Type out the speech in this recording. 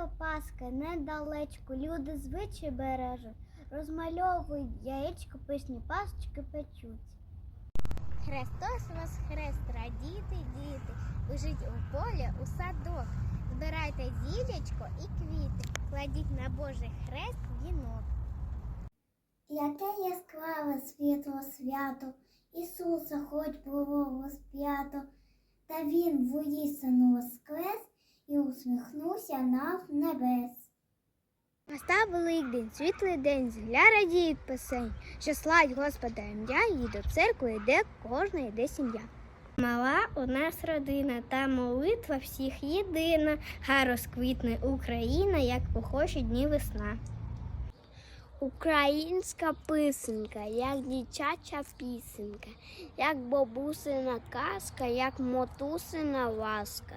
Свято Пасхи недалечко, люди звичай бережуть, розмальовують яєчко, пишні пасочки печуть. Христос воскрес, радіти, діти, біжить у поле, у садок. Збирайте зілячко і квіти, кладіть на Божий хрест вінок. Яке яскраве світло свято, Ісуса хоч було розп'ято, та Він воїстину воскрес і усміхнувся нам небес. Настав Великдень, світлий день, згля радіють писень, що славить Господа ім'я, і до церкви йде кожна йде сім'я. Мала у нас родина, та молитва всіх єдина, хай розквітне Україна, як похожі дні весна. Українська писанка, як дівчача пісенька, як бабусина казка, як мотусина ласка.